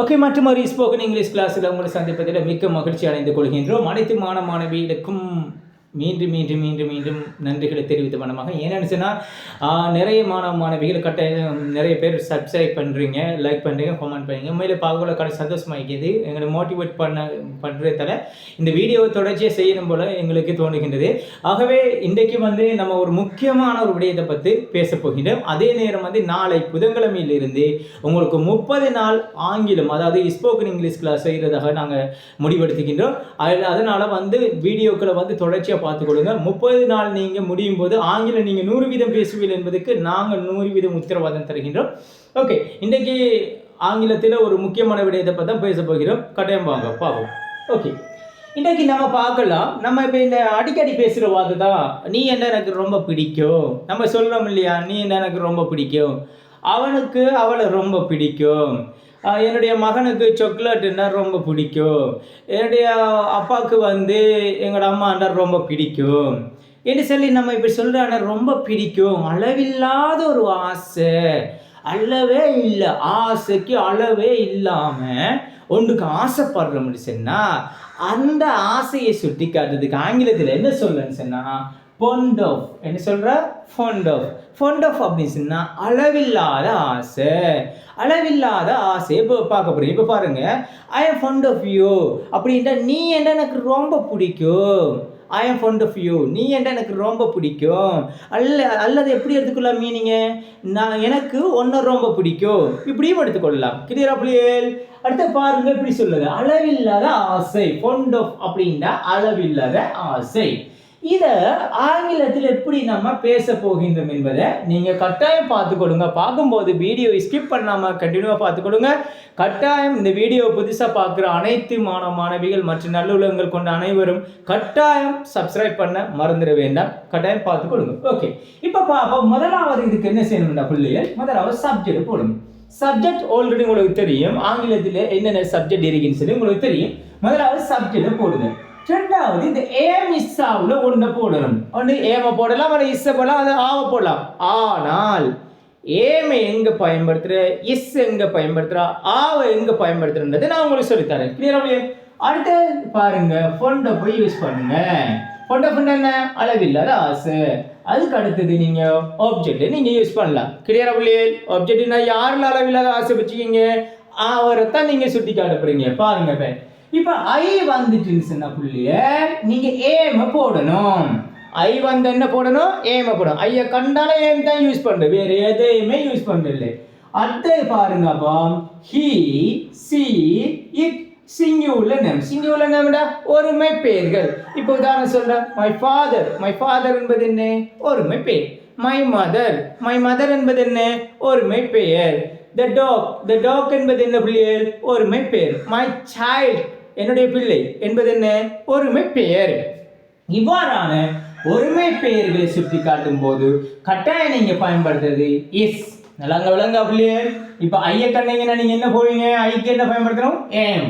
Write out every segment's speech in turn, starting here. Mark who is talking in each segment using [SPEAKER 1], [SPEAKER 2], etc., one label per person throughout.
[SPEAKER 1] Okay மற்றும் ஒரு spoken English கிளாஸில் உங்களை சந்திப்பதில் மிக்க மகிழ்ச்சி அடைந்து கொள்கின்றோம். அனைத்து மாணவ மாணவிகளுக்கும் மீண்டும் மீண்டும் மீண்டும் மீண்டும் நன்றிகளை தெரிவித்த மனமாக ஏன்னு சொன்னால் நிறைய மாணவ மாணவிகள் கட்ட நிறைய பேர் சப்ஸ்கிரைப் பண்ணுறீங்க லைக் பண்ணுறீங்க கமெண்ட் பண்ணுறீங்க உண்மையில பார்க்கல கடை சந்தோஷமாக இருக்குது எங்களை மோட்டிவேட் பண்ண பண்ணுறதால இந்த வீடியோவை தொடர்ச்சியாக செய்யணும் போல எங்களுக்கு தோணுகின்றது ஆகவே இன்றைக்கு வந்து நம்ம ஒரு முக்கியமான ஒரு விடயத்தை பற்றி பேச போகின்றோம். அதே நேரம் வந்து நாளை புதன்கிழமையிலிருந்து உங்களுக்கு முப்பது நாள் ஆங்கிலம் அதாவது ஸ்போக்கன் இங்கிலீஷ் கிளாஸ் செய்கிறதாக நாங்கள் முடிவெடுத்துக்கின்றோம் அதில் அதனால் வந்து வீடியோக்களை வந்து தொடர்ச்சியாக பார்த்துக்கொள்ளுங்க முப்பது நாள் நீங்கள் முடியும் போது ஆங்கிலம் நீங்கள் நூறு வீதம் பேசுவீர்கள் என்பதற்கு நாங்கள் நூறு வீதம் உத்தரவாதம் தருகின்றோம். ஓகே இன்றைக்கு ஆங்கிலத்தில் ஒரு முக்கியமான விடயத்தை பற்றி தான் பேச போகிறோம். கட்டாயம் வாங்க பார்ப்போம். ஓகே இன்றைக்கு நம்ம பார்க்கலாம். நம்ம இப்போ இந்த அடிக்கடி பேசுகிற வார்த்தை தான் நீ என்ன எனக்கு ரொம்ப பிடிக்கும்? நம்ம சொல்கிறோம் இல்லையா? நீ என்ன எனக்கு ரொம்ப பிடிக்கும்? அவனுக்கு அவளை ரொம்ப பிடிக்கும். என்னுடைய மகனுக்கு சாக்லேட்டுன்னா ரொம்ப பிடிக்கும். என்னுடைய அப்பாவுக்கு வந்து எங்களோட அம்மாண்டா ரொம்ப பிடிக்கும். என்று சொல்லி நம்ம இப்படி சொல்கிறான ரொம்ப பிடிக்கும். அளவில்லாத ஒரு ஆசை. அளவே இல்லை. ஆசைக்கு அளவே இல்லாமல் ஒன்றுக்கு ஆசைப்படுறோம்னு சொன்னால் அந்த ஆசையை சுட்டி காட்டுறதுக்கு ஆங்கிலத்தில் என்ன சொல்லுன்னு சொன்னால் பொண்ட் ஆஃப் என்ன சொல்கிற ஃபண்ட் ஆஃப் ஃபண்ட் ஆஃப் அப்படின்னு சொன்னால் அளவில்லாத ஆசை. அளவில்லாத ஆசை. இப்போ பார்க்க போகிறோம் இப்போ பாருங்கள் I am fond of you அப்படின்ட்டா நீ என்ன எனக்கு ரொம்ப பிடிக்கும்? I am fond of you நீ என்ன எனக்கு ரொம்ப பிடிக்கும்? அல்ல அல்லது எப்படி எடுத்துக்கொள்ளலாம் மீனிங்க நான் எனக்கு ஒன்று ரொம்ப பிடிக்கும். இப்படியும் எடுத்துக்கொள்ளலாம். கிளியரா புள்ளியல் அடுத்து பாருங்க இப்படி சொல்லுது அளவில்லாத ஆசை. ஃபண்ட் ஆஃப் அப்படின்னா அளவில்லாத ஆசை. இதை ஆங்கிலத்தில் எப்படி நம்ம பேச போகின்றோம் என்பதை நீங்கள் கட்டாயம் பார்த்து கொடுங்க. பார்க்கும்போது வீடியோ ஸ்கிப் பண்ணாமல் கண்டினியூவாக பார்த்துக்கொடுங்க கட்டாயம் இந்த வீடியோ புதுசாக பார்க்குற அனைத்து மாணவ மாணவிகள் மற்றும் நல்லுள்ளங்கள் கொண்ட அனைவரும் கட்டாயம் சப்ஸ்கிரைப் பண்ண மறந்துட வேண்டாம். கட்டாயம் பார்த்து கொடுங்க. ஓகே இப்போ பார்ப்போம். முதலாவது இதுக்கு என்ன செய்யணும்னா பிள்ளைகள் முதலாவது சப்ஜெக்ட் போடணும் சப்ஜெக்ட் ஆல்ரெடி உங்களுக்கு தெரியும். ஆங்கிலத்தில் என்னென்ன சப்ஜெக்ட் இருக்குன்னு சொல்லி உங்களுக்கு தெரியும். முதலாவது சப்ஜெக்ட் போடுங்க. ரெண்டாவது இந்த ஏம் இஸ்ஸாவில் ஒன்றை போடணும். ஒன்று ஏம போடலாம் ஒரு இஸ்ஸை போடலாம் அது ஆவ போடலாம். ஆனால் ஏமை எங்கே பயன்படுத்துகிற இஸ் எங்கே பயன்படுத்துகிறா ஆவை எங்கே பயன்படுத்துறன்றது நான் உங்களுக்கு சொல்லித்தரேன். கிளியரா அடுத்து பாருங்க ஃபொண்டை போய் யூஸ் பண்ணுங்க. ஃபொண்டை ஃபொண்ட் என்ன? அளவில்லாத ஆசை. அதுக்கு அடுத்தது நீங்க ஆப்ஜெக்ட் நீங்க யூஸ் பண்ணலாம். கிளியரா பிள்ளைகள் ஆப்ஜெக்ட்னா யாரில் அளவில்லாத ஆசை வச்சுக்கிங்க? அவரை தான் நீங்க சுட்டி காட்ட பாருங்க இப்போ இப்போ ஐ வந்துட்டுன்னு சொன்ன புள்ளிய நீங்க ஏம போடணும். ஐ வந்து என்ன போடணும்? ஏம போடணும். ஐய கண்டாலே ஏம் தான் யூஸ் பண்ற வேற எதையுமே யூஸ் பண்றது அடுத்தது பாருங்க அப்போ he she it singular name singular நேம்டா ஒருமை பெயர்கள் இப்போ உதாரணம் சொல்றேன். மை ஃபாதர் மை ஃபாதர் என்பது என்ன? ஒருமை பெயர் மை மதர் மை மதர் என்பது என்ன? ஒருமை பெயர். த டாக் த டாக் என்பது என்ன பிள்ளைகள் ஒருமை பெயர். மை சைல்ட் என்னுடைய பிள்ளை என்பது என்ன? ஒருமை பெயர் இவ்வாறான ஒருமை பெயர்களை சுட்டி காட்டும் போது கட்டாயம் நீங்க பயன்படுத்துறது எஸ் நல்லாங்க விளங்க அப்படியே இப்போ ஐய கண்ணீங்கன்னா நீங்க என்ன போவீங்க? ஐக்கு என்ன பயன்படுத்தணும்? Am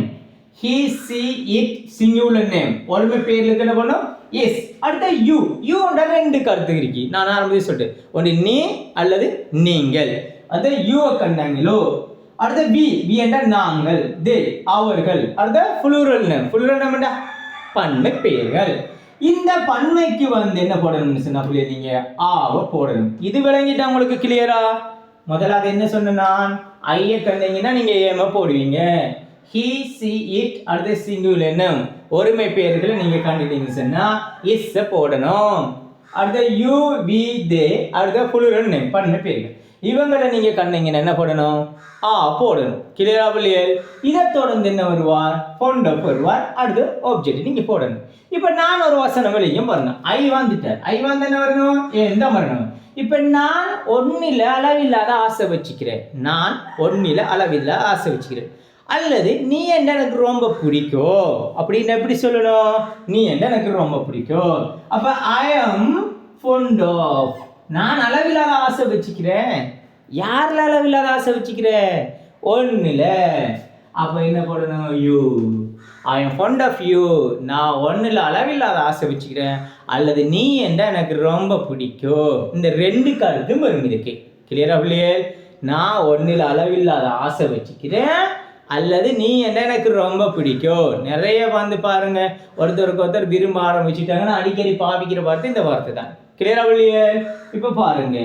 [SPEAKER 1] he she it singular name ஒருமை பெயர்களுக்கு என்ன பண்ணும்? எஸ் அடுத்த யூ யூ ரெண்டு கருத்து இருக்கு. நான் ஆரம்பிச்சு சொல்லிட்டு ஒன்று நீ அல்லது நீங்கள். அது யூவை கண்டாங்களோ? அடுத்த வி வி என்ற நாங்கள் தே அவர்கள். அடுத்த ஃபுளூரல் நேம் ஃபுளூரல் நேம் என்ன பன்மை பெயர்கள். இந்த பன்மைக்கு வந்து என்ன போடணும்னு சொன்னா புள்ளிய நீங்க ஆவ போடணும். இது விளங்கிட்டா உங்களுக்கு கிளியரா முதல்ல அது என்ன சொன்ன நான்? ஐய கண்டீங்கன்னா நீங்க ஏம போடுவீங்க. ஹி சி இட் அடுத்த சிங்குலர் நேம் ஒருமை பெயர்களை நீங்க கண்டுட்டீங்க சொன்னா இஸ் போடணும். அடுத்த யூ வி தே அடுத்த புளுரல் நேம் பன்மை பெயர்கள். இவங்களை நீங்க கண்டீங்கன்னா என்ன போடணும்? ஆ போடணும். கிளியரா பிள்ளைகள் இதை தொடர்ந்து என்ன வருவார்? பொண்ட வருவார் அடுத்து ஆப்ஜெக்ட் நீங்க போடணும். இப்போ நான் ஒரு வசனம் வெளியும் வரணும். ஐ வந்துட்டார். ஐ வந்து என்ன வரணும்? எந்த வரணும். இப்போ நான் ஒன்றில் அளவில்லாத ஆசை வச்சுக்கிறேன். நான் ஒன்றில் அளவில்லாத ஆசை வச்சுக்கிறேன். அல்லது நீ என்ன எனக்கு ரொம்ப பிடிக்கும் அப்படின்னு எப்படி சொல்லணும்? நீ என்ன எனக்கு ரொம்ப பிடிக்கும் அப்ப ஐ அம் fond of. நான் அளவில்லாத ஆசை வச்சுக்கிறேன். யாரில் அளவில்லாத ஆசை வச்சுக்கிறேன் ஒன்றுல அப்போ என்ன பண்ணணும் you I am fond of you நான் ஒன்றில் அளவில்லாத ஆசை வச்சுக்கிறேன். அல்லது நீ என்றால் எனக்கு ரொம்ப பிடிக்கும்? இந்த ரெண்டு கருத்தும் வரும் இதுக்கு கிளியரா பிள்ளையே? நான் ஒன்றில் அளவில்லாத ஆசை வச்சுக்கிறேன். அல்லது நீ என்ன எனக்கு ரொம்ப பிடிக்கும்? நிறைய வந்து பாருங்க. ஒருத்தருக்கு ஒருத்தர் விரும்ப ஆரம்பிச்சுட்டாங்கன்னா அடிக்கடி பாவிக்கிற வார்த்தை இந்த வார்த்தை தான் கிளியரா இல்லையே இப்போ பாருங்க.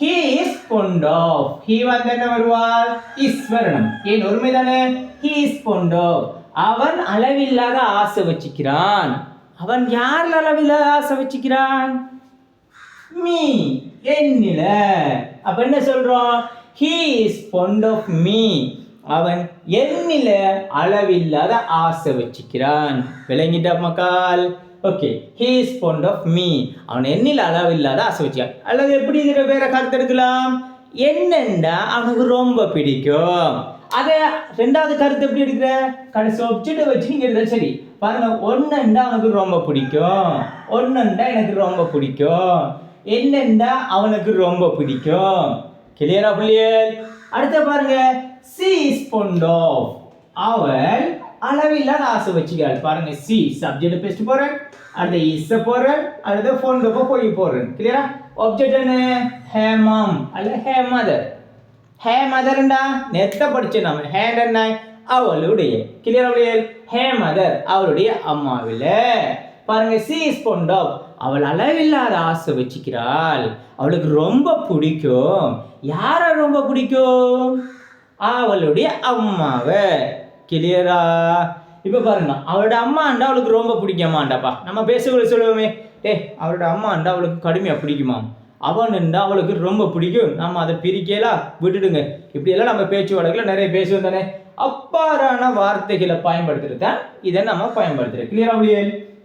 [SPEAKER 1] He is fond of he வந்து என்ன வருவார் ஈஸ்வரனம். ஏன் ஒருமை தானே ஹீ இஸ் பொண்ட் ஆஃப் அவன் அளவில்லாத ஆசை வச்சுக்கிறான். அவன் யார் அளவில்லாத ஆசை வச்சுக்கிறான்? மீ. என்னில. அப்ப என்ன சொல்றோம்? He is fond of me அவன் என்னில அளவில்லாத ஆசை வச்சுக்கிறான். விளங்கிட்டா மக்கால் okay he is fond of me அவன் எண்ணில் அளவில்லாத ஆசை வச்சுக்கிறான் அல்லது எப்படி இதில் வேற கருத்து எடுக்கலாம்? என்னண்டா அவனுக்கு ரொம்ப பிடிக்கும்? அதை ரெண்டாவது கருத்து எப்படி எடுக்கிற? கடைசி ஒப்ஜெக்டை வச்சு நீங்கள் எடுத்தா சரி. பாருங்க ஒன்றுண்டா அவனுக்கு ரொம்ப பிடிக்கும். ஒன்னுண்டா எனக்கு ரொம்ப பிடிக்கும். என்னண்டா அவனுக்கு ரொம்ப பிடிக்கும்? கிளியரா பிள்ளையர் அடுத்த பாருங்க சி இஸ் பொண்டோ அவள் அளவில்லாத ஆசை வச்சுக்காது. பாருங்க சி சப்ஜெக்ட் பேசிட்டு போறேன். அடுத்த இச போறேன். அடுத்த கப்ப போய் போறேன். கிளியரா ஆப்ஜெக்ட் என்ன? ஹேமம் அல்ல ஹே மதர் ஹே மதர்ண்டா நெத்த படிச்ச நம்ம ஹேண்ட் என்ன? அவளுடைய. கிளியர் அவளுடைய ஹே மதர் அவளுடைய அம்மாவில. பாருங்க சி இஸ் பொண்டோ அவள் அளவில்லாத ஆசை வச்சுக்கிறாள். அவளுக்கு ரொம்ப பிடிக்கும். யாரை ரொம்ப பிடிக்கும்? அவளுடைய அம்மாவை. கிளியரா இப்போ பாருங்க அவளோட அம்மாண்டா அவளுக்கு ரொம்ப பிடிக்காமாண்டாப்பா நம்ம பேசுகிற சொல்லுவோமே ஏ அவளோட அம்மாண்டா அவளுக்கு கடுமையாக பிடிக்குமாம். அவனுண்டா அவளுக்கு ரொம்ப பிடிக்கும். நம்ம அதை பிரிக்கலாம் விட்டுடுங்க. இப்படியெல்லாம் நம்ம பேச்சு வழக்கில் நிறைய பேசுவோம் தானே அப்பாறான வார்த்தைகளை பயன்படுத்துறது தான் இதை நம்ம பயன்படுத்துறோம் கிளியரா அப்படியே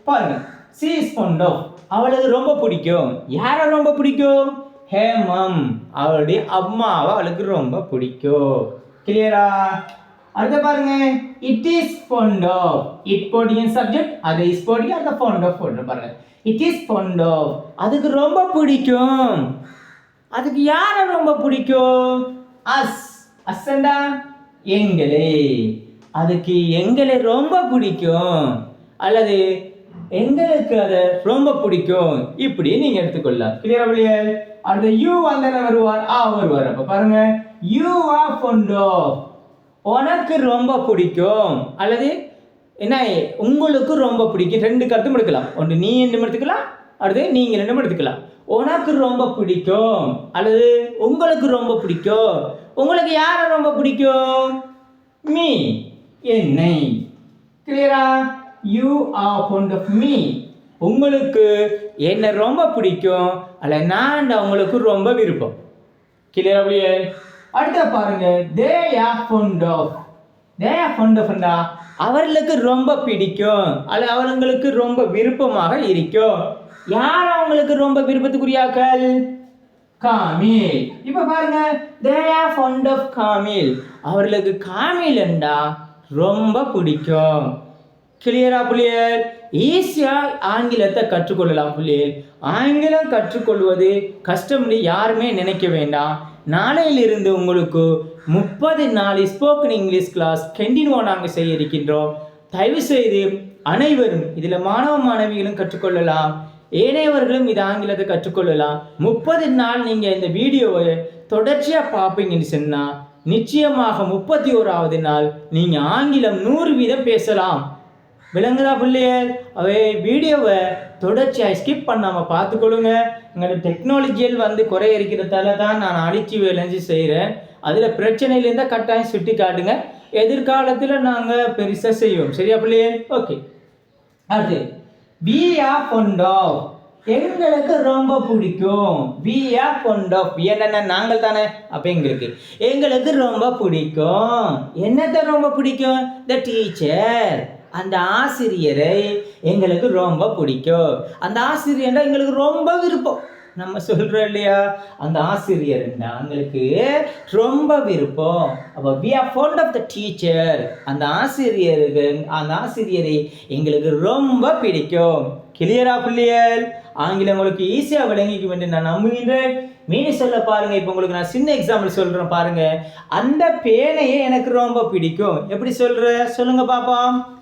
[SPEAKER 1] பாருங்க சி இஸ் பொண்டோ அவளுக்கு ரொம்ப பிடிக்கும். யாரை ரொம்ப பிடிக்கும்? ஹேமம் அவளுடைய அம்மாவை அவளுக்கு ரொம்ப பிடிக்கும். கிளியரா அடுத்து பாருங்க. It is fond of it போட்டிங்க சப்ஜெக்ட் அது இஸ் போட்டிங்க அந்த fond ஆஃப் போட்டு பாருங்க. இட் இஸ் fond ஆஃப் அதுக்கு ரொம்ப பிடிக்கும். அதுக்கு யாரை ரொம்ப பிடிக்கும்? அஸ் அசண்டா எங்களே. அதுக்கு எங்களை ரொம்ப பிடிக்கும். அல்லது எங்களுக்கு அதை ரொம்ப பிடிக்கும். இப்படி நீங்க எடுத்துக்கொள்ளலாம். கிளியரா வெளியே அடுத்த யூ வந்தன வருவார். ஆ வருவார். அப்ப பாருங்க. யூ ஆர் fond ஆஃப் உனக்கு ரொம்ப பிடிக்கும். அல்லது என்ன உங்களுக்கு ரொம்ப பிடிக்கும். ரெண்டு கருத்தும் எடுக்கலாம். ஒன்று நீ ரெண்டும் எடுத்துக்கலாம். அடுத்து நீங்கள் ரெண்டும் எடுத்துக்கலாம். உனக்கு ரொம்ப பிடிக்கும். அல்லது உங்களுக்கு ரொம்ப பிடிக்கும். உங்களுக்கு யாரை ரொம்ப பிடிக்கும்? மீ. என்னை. கிளியரா you are fond of me உங்களுக்கு என்னை ரொம்ப பிடிக்கும். அல்ல நான் அவங்களுக்கு ரொம்ப விருப்பம். கிளியரா அப்படியே அடுத்த பாருங்க they are fond of they are fond of அவர்களுக்கு ரொம்ப பிடிக்கும். அல்ல அவர்களுக்கு ரொம்ப விருப்பமாக இருக்கும். யார் அவங்களுக்கு ரொம்ப விருப்பத்துக்குரியாக்கள் காமில். இப்ப பாருங்க they are fond of camel. அவர்களுக்கு காமில்ண்டா ரொம்ப பிடிக்கும். கிளியரா புள்ளியல்? ஈஸியா ஆங்கிலத்தை கற்றுக்கொள்ளலாம் புள்ளியல். ஆங்கிலம் கற்றுக்கொள்வது கஷ்டம்னு யாருமே நினைக்க வேண்டாம். நாளையிலிருந்து உங்களுக்கு முப்பது நாள் ஸ்போக்கன் இங்கிலீஷ் கிளாஸ் கண்டினியூவாக நாங்கள் செய்ய இருக்கின்றோம். தயவு செய்து அனைவரும் இதில் மாணவ மாணவிகளும் கற்றுக்கொள்ளலாம். ஏனையவர்களும் இது ஆங்கிலத்தை கற்றுக்கொள்ளலாம். முப்பது நாள் நீங்கள் இந்த வீடியோவை தொடர்ச்சியாக பார்ப்பீங்கன்னு சொன்னால் நிச்சயமாக முப்பத்தி ஓராவது நாள் நீங்கள் ஆங்கிலம் நூறு வீதம் பேசலாம். விளங்குதா பிள்ளையர் அவை வீடியோவை தொடர்ச்சியாக ஸ்கிப் பண்ணாமல் பார்த்துக்கொள்ளுங்க. எங்களோட டெக்னாலஜியில் வந்து குறை இருக்கிறதால தான் நான் அழிச்சு விளைஞ்சு செய்கிறேன் அதில் பிரச்சனையில் இருந்தால் கட்டாயம் சுட்டி காட்டுங்க. எதிர்காலத்தில் நாங்கள் பெருசாக செய்வோம். சரியா பிள்ளையே? ஓகே அது வி ஆர் fond எங்களுக்கு ரொம்ப பிடிக்கும். வி ஆர் fond ஆஃப் என்னென்ன? நாங்கள் தானே. அப்போ எங்களுக்கு. எங்களுக்கு ரொம்ப பிடிக்கும். என்னத்தை ரொம்ப பிடிக்கும்? த டீச்சர் அந்த ஆசிரியரை எங்களுக்கு ரொம்ப பிடிக்கும். அந்த ஆசிரியர்னா எங்களுக்கு ரொம்ப விருப்பம். நம்ம சொல்கிறோம் இல்லையா? அந்த ஆசிரியர் எங்களுக்கு ரொம்ப விருப்பம். அப்போ we are fond of the teacher அந்த ஆசிரியருக்கு அந்த ஆசிரியரை எங்களுக்கு ரொம்ப பிடிக்கும். கிளியரா பிள்ளையல் ஆங்கிலம் உங்களுக்கு ஈஸியாக விளங்கிக்கும் என்று நான் நம்புகின்றேன். மீனி சொல்ல பாருங்க இப்போ உங்களுக்கு நான் சின்ன எக்ஸாம்பிள் சொல்கிறேன் பாருங்க. அந்த பேனையே எனக்கு ரொம்ப பிடிக்கும். எப்படி சொல்கிற சொல்லுங்க பாப்போம்.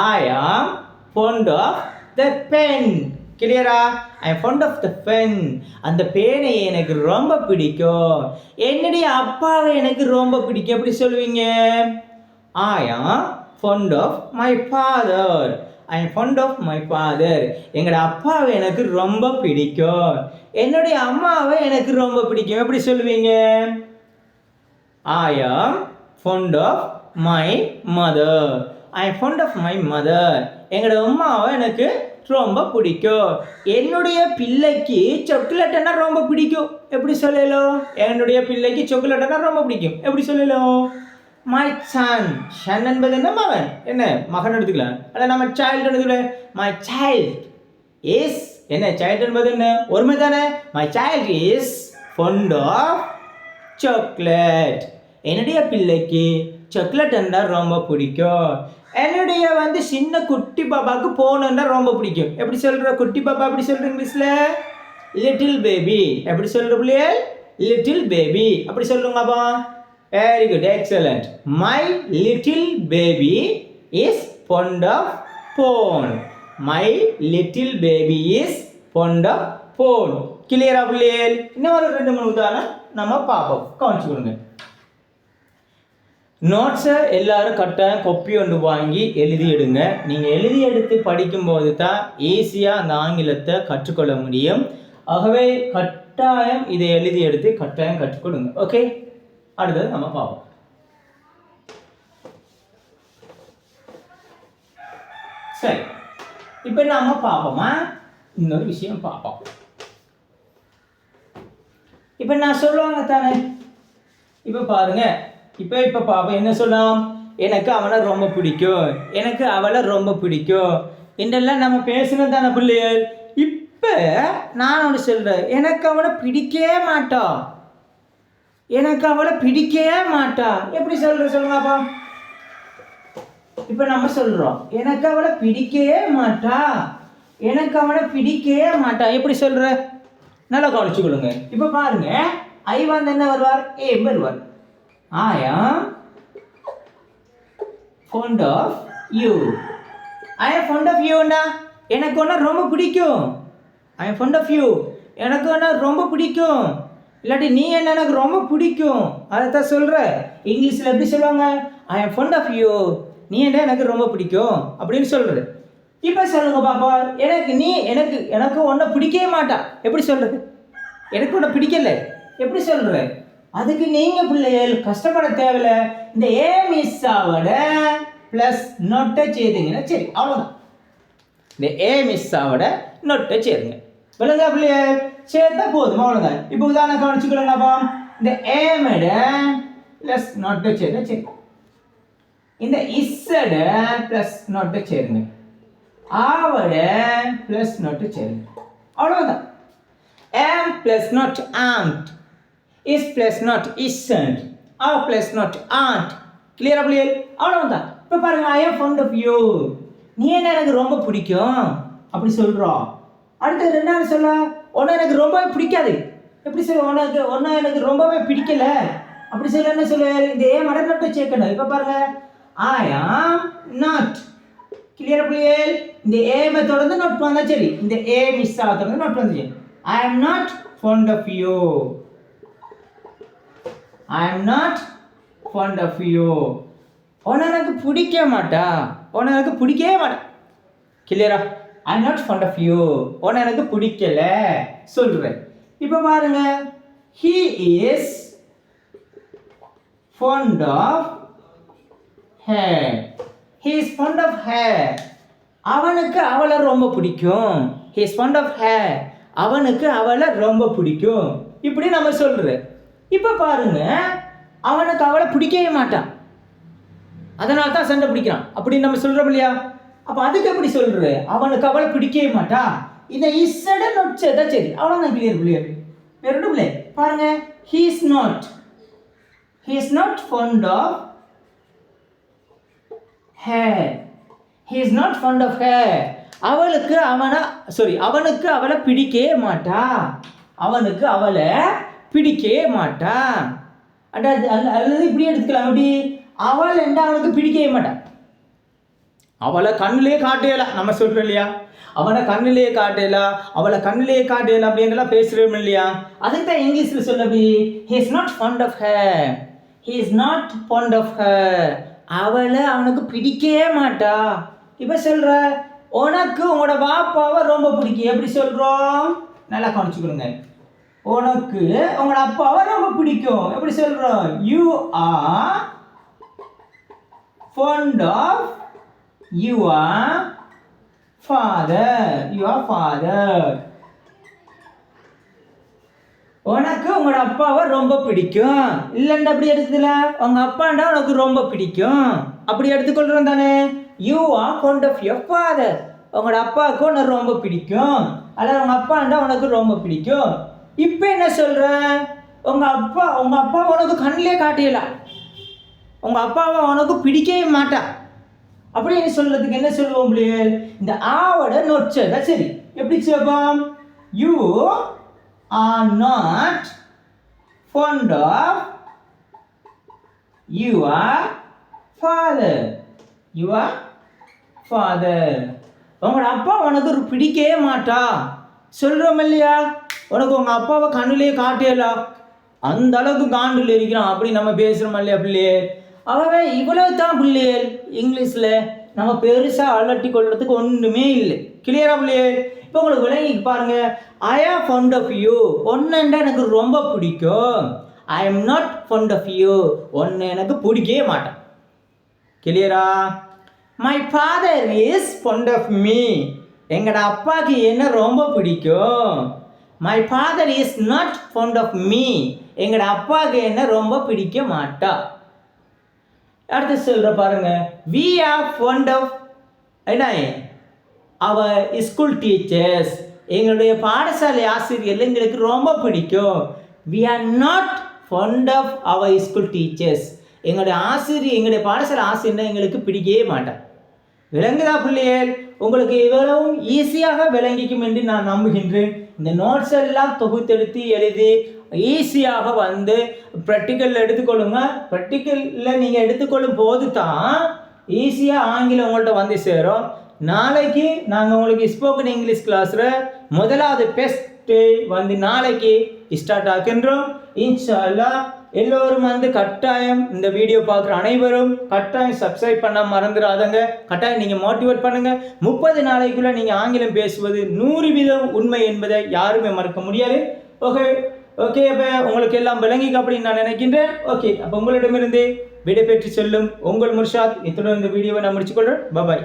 [SPEAKER 1] ஐ am fond of the pen கிளியரா I fond of the pen அந்த பேனை எனக்கு ரொம்ப பிடிக்கும். என்னுடைய அப்பாவை எனக்கு ரொம்ப பிடிக்கும்? எப்படி சொல்லுவீங்க I am fond of my father I fond of my father எங்களோட அப்பாவை எனக்கு ரொம்ப பிடிக்கும். என்னுடைய அம்மாவை எனக்கு ரொம்ப பிடிக்கும். எப்படி சொல்லுவீங்க I am fond of my mother I fond of my mother எங்களோட அம்மாவை எனக்கு ரொம்ப பிடிக்கும். என்னுடைய பிள்ளைக்கு சாக்லேட்னா ரொம்ப பிடிக்கும். எப்படி சொல்லலாம்? என்னுடைய பிள்ளைக்கு சாக்லேட்னா ரொம்ப பிடிக்கும். எப்படி சொல்லலாம்? மை சன் சன் என்பது என்ன மகன்? என்ன? மகன் எடுத்துக்கலாம். அல்ல நம்ம சைல்டு எடுத்துக்கலாம் மை சைல்ட் இஸ் என்ன? சைல்டு என்பது என்ன? ஒருமை தானே? My child is fond of chocolate என்னுடைய பிள்ளைக்கு சாக்லேட் என்றால் ரொம்ப பிடிக்கும். என்னுடைய வந்து சின்ன குட்டி பாப்பாவுக்கு போகணுன்னா ரொம்ப பிடிக்கும். எப்படி சொல்கிற குட்டி பாப்பா எப்படி சொல்கிற இங்கிலீஷில்? லிட்டில் பேபி எப்படி சொல்கிற பிள்ளையே? லிட்டில் பேபி அப்படி சொல்லுங்கப்பா very good excellent my little baby is fond of phone my little baby is fond of phone கிளியரா பிள்ளைகள் இன்னும் ஒரு ரெண்டு மூணு உதாரணம் நம்ம பார்ப்போம். கவனிச்சு கொடுங்க நோட்ஸை எல்லாரும் கட்டாயம் கொப்பி ஒன்று வாங்கி எழுதி எடுங்க நீங்கள் எழுதி எடுத்து படிக்கும்போது தான் ஈஸியாக அந்த ஆங்கிலத்தை கற்றுக்கொள்ள முடியும். ஆகவே கட்டாயம் இதை எழுதி எடுத்து கட்டாயம் கற்றுக்கொடுங்க. ஓகே அடுத்தது நம்ம பார்ப்போம். சரி. இப்போ நாம பார்ப்போமா? இன்னொரு விஷயம் பார்ப்போம். இப்போ நான் சொல்லுவாங்க தானே? இப்போ பாருங்க. இப்போ இப்போ பாப்பா என்ன சொல்லலாம்? எனக்கு அவனை ரொம்ப பிடிக்கும். எனக்கு அவளை ரொம்ப பிடிக்கும். என்றெல்லாம் நம்ம பேசணும் தானே பிள்ளைகள் இப்போ நான் ஒன்று சொல்கிறேன் எனக்கு அவளை பிடிக்கவே மாட்டா எனக்கு அவளை பிடிக்கவே மாட்டான். எப்படி சொல்கிற சொல்லுங்கப்பா இப்போ நம்ம சொல்கிறோம் எனக்கு அவளை பிடிக்கவே மாட்டா எனக்கு அவளை பிடிக்கவே மாட்டா எப்படி சொல்கிற நல்லா கவனிச்சு கொடுங்க இப்போ பாருங்க. ஐ வந்து என்ன வருவார்? ஏ வருவார். I am fond of you. I am fond of youனா எனக்கு ஒன்றா ரொம்ப பிடிக்கும். I am fond of you எனக்கு ஒன்றா ரொம்ப பிடிக்கும். இல்லாட்டி நீ என்ன எனக்கு ரொம்ப பிடிக்கும். அதை தான் சொல்கிற இங்கிலீஷில் எப்படி சொல்லுவாங்க? I am fond of you நீ என்ன எனக்கு ரொம்ப பிடிக்கும். அப்படின்னு சொல்கிறது இப்போ சொல்லுங்க பாப்பா. எனக்கு நீ எனக்கு எனக்கு ஒன்றை பிடிக்கவே மாட்டா. எப்படி சொல்கிறது எனக்கு ஒன்றை பிடிக்கல. எப்படி சொல்கிற அதுக்கு நீங்கள் பிள்ளைகள் கஷ்டப்பட தேவையில்ல. இந்த ஏ மிஸ்ஸாவோட ப்ளஸ் நொட்டை செய்துங்கன்னா சரி அவ்வளோதான் இந்த ஏ மிஸ்ஸாவோட நொட்டை சேருங்க விளங்க பிள்ளைகள் சேர்த்தா போதும் அவ்வளோதான் இப்போ உதாரணம் கவனிச்சுக்கலாம்ப்பா இந்த ஏமோட ப்ளஸ் நொட்டை சேருங்க சரி. இந்த இஸ்ஸட ப்ளஸ் நொட்டை சேருங்க ஆவோட ப்ளஸ் நொட்டை சேருங்க அவ்வளோதான் am plus not amped is plus not is and ah not not and கிளியரா பிள்ளைகள் அவ்வளவுதான். இப்போ பாருங்க ஐ ஆம் ஃபவுண்ட் ஆஃப் யூ நீ என்ன எனக்கு ரொம்ப பிடிக்கும்? அப்படி சொல்கிறோம் அடுத்து ரெண்டாவது சொல்ல உன்னை எனக்கு ரொம்பவே பிடிக்காது. எப்படி சொல்ல உனக்கு உன்னை எனக்கு ரொம்பவே பிடிக்கல. அப்படி சொல்ல என்ன சொல்ல? இந்த ஏ மட நட்டை சேர்க்கணும் இப்போ பாருங்க ஐ ஆம் நாட் கிளியர் பிள்ளைகள் இந்த ஏமை தொடர்ந்து நோட் வந்தா சரி. இந்த ஏ மிஸ் ஆக தொடர்ந்து நோட் வந்துச்சு I am not found of you I am not fond of you உன எனக்கு பிடிக்க மாட்டா? உன எனக்கு பிடிக்கவே மாட்டா. கிளியரா I am not fond of you உன எனக்கு பிடிக்கல. சொல்கிறேன் இப்போ பாருங்க. He is fond of her he is fond of her. அவனுக்கு அவளை ரொம்ப பிடிக்கும். He is fond of her. அவனுக்கு அவளை ரொம்ப பிடிக்கும். இப்படி நம்ம சொல்கிறேன் இப்போ பாருங்க அவனுக்கு அவளை பிடிக்கவே மாட்டான். அதனால தான் சண்டை பிடிக்கிறான். அப்படின்னு நம்ம சொல்கிறோம் இல்லையா? அப்போ அதுக்கு எப்படி சொல்கிற அவனுக்கு அவளை பிடிக்கவே மாட்டா இந்த இசட நொச்ச தான் சரி அவ்வளோதான் கிளியர் கிளியர் வேற ஒன்றும் இல்லை. பாருங்க he is not he is not fond of her he is not fond of her அவளுக்கு அவனை சாரி அவனுக்கு அவளை பிடிக்கவே மாட்டா அவனுக்கு அவளை பிடிக்கவே மாட்டா. அட அது அல்ல- அல்லது இப்படி எடுத்துக்கலாம். அப்படி அவள் என்ன அவனுக்கு பிடிக்கவே மாட்டான் அவளை கண்ணிலே காட்டலாம் நம்ம சொல்கிறோம் இல்லையா? அவனை கண்ணிலே காட்டலாம் அவளை கண்ணிலே காட்டலாம் அப்படின்லாம் பேசுகிறோம் இல்லையா? அதுக்கு தான் இங்கிலீஷில் சொல்ல அப்படி he is not fond of her. He is not fond of her. அவளை அவனுக்கு பிடிக்கவே மாட்டா. இப்போ சொல்கிற உனக்கு உங்களோட பாப்பாவை ரொம்ப பிடிக்கும். எப்படி சொல்கிறோம் நல்லா கவனிச்சுக்கணுங்க உனக்கு உங்களோட அப்பாவை ரொம்ப பிடிக்கும். எப்படி சொல்கிறோம் you are of your father your father உனக்கு உங்களோட அப்பாவை ரொம்ப பிடிக்கும். இல்லைன்னு அப்படி எடுத்துல உங்க அப்பாண்டா உனக்கு ரொம்ப பிடிக்கும். அப்படி எடுத்துக்கொள்றோம் தானே? You are fond of your father உங்களோட அப்பாவுக்கு உனக்கு ரொம்ப பிடிக்கும். அல்லது உங்க அப்பாண்டா உனக்கு ரொம்ப பிடிக்கும். இப்போ என்ன சொல்கிற உங்கள் அப்பா உங்கள் அப்பா உனக்கு கண்ணிலே காட்டிடலாம் உங்கள் அப்பாவை உனக்கு பிடிக்கவே மாட்டான் அப்படின்னு சொல்கிறதுக்கு என்ன சொல்லுவோம் பிள்ளைகள் இந்த ஆவோட நொச்சதா சரி. எப்படி சொல்லுவோம் you are not fond of you are father you are father உங்களோட அப்பா உனக்கு பிடிக்கவே மாட்டா. சொல்கிறோம் இல்லையா? உனக்கு உங்கள் அப்பாவை கண்ணுலேயே காட்டியலாம் அந்த அளவுக்கு காண்டில் இருக்கிறான். அப்படி நம்ம பேசுகிறோம் இல்லையா பிள்ளையே? அவன் இவ்வளவு தான் பிள்ளையல் இங்கிலீஷில் நம்ம பெருசாக அலட்டி கொள்றதுக்கு ஒன்றுமே இல்லை. கிளியரா பிள்ளையே? இப்போ உங்களுக்கு விளங்கி பாருங்க. ஐ ஆம் ஃபண்ட் ஆஃப் யூ ஒன்னுண்டா எனக்கு ரொம்ப பிடிக்கும். I am not fond of you ஒன்று எனக்கு பிடிக்கவே மாட்டேன். கிளியரா my father is fond of me எங்களோட அப்பாவுக்கு என்ன ரொம்ப பிடிக்கும்? My father is not found of me எங்களோட அப்பாவுக்கு என்ன ரொம்ப பிடிக்க மாட்டா. அடுத்து சொல்கிற பாருங்க. வி ஆர் ஃபண்ட் ஆஃப் என்ன? அவ ஸ்கூல் டீச்சர்ஸ் எங்களுடைய பாடசாலை ஆசிரியர்கள் எங்களுக்கு ரொம்ப பிடிக்கும். We are not fond of our school teachers எங்களுடைய ஆசிரியர் எங்களுடைய பாடசாலை ஆசிரியர்னா எங்களுக்கு பிடிக்கவே மாட்டான் விளங்குதா பிள்ளைகள்? உங்களுக்கு இவ்வளவும் ஈஸியாக விளங்கிக்கும் என்று நான் நம்புகின்றேன். இந்த நோட்ஸ் எல்லாம் தொகுத்தெடுத்து எழுதி ஈஸியாக வந்து ப்ராக்டிக்கலில் எடுத்துக்கொள்ளுங்க. ப்ராக்டிக்கலில் நீங்கள் எடுத்துக்கொள்ளும் போது தான் ஈஸியாக ஆங்கிலம் உங்கள்கிட்ட வந்து சேரும். நாளைக்கு நாங்கள் உங்களுக்கு ஸ்போக்கன் இங்கிலீஷ் கிளாஸில் முதலாவது பெஸ்ட்டு வந்து நாளைக்கு ஸ்டார்ட் ஆக்கின்றோம். இன்ஷா அல்லாஹ் எல்லோரும் வந்து கட்டாயம் இந்த வீடியோ பார்க்குற அனைவரும் கட்டாயம் சப்ஸ்கிரைப் பண்ண மறந்துடாதங்க. கட்டாயம் நீங்கள் மோட்டிவேட் பண்ணுங்கள் முப்பது நாளைக்குள்ளே நீங்கள் ஆங்கிலம் பேசுவது நூறு வீதம் உண்மை என்பதை யாருமே மறக்க முடியாது. ஓகே ஓகே அப்போ உங்களுக்கு எல்லாம் விளங்கிக்க அப்படின்னு நான் நினைக்கின்றேன். ஓகே அப்போ உங்களிடமிருந்து விடைபெற்று செல்லும் உங்கள் முர்ஷாத். இத்துடன் இந்த வீடியோவை நான் முடிச்சுக்கொள்கிறேன் பபாய்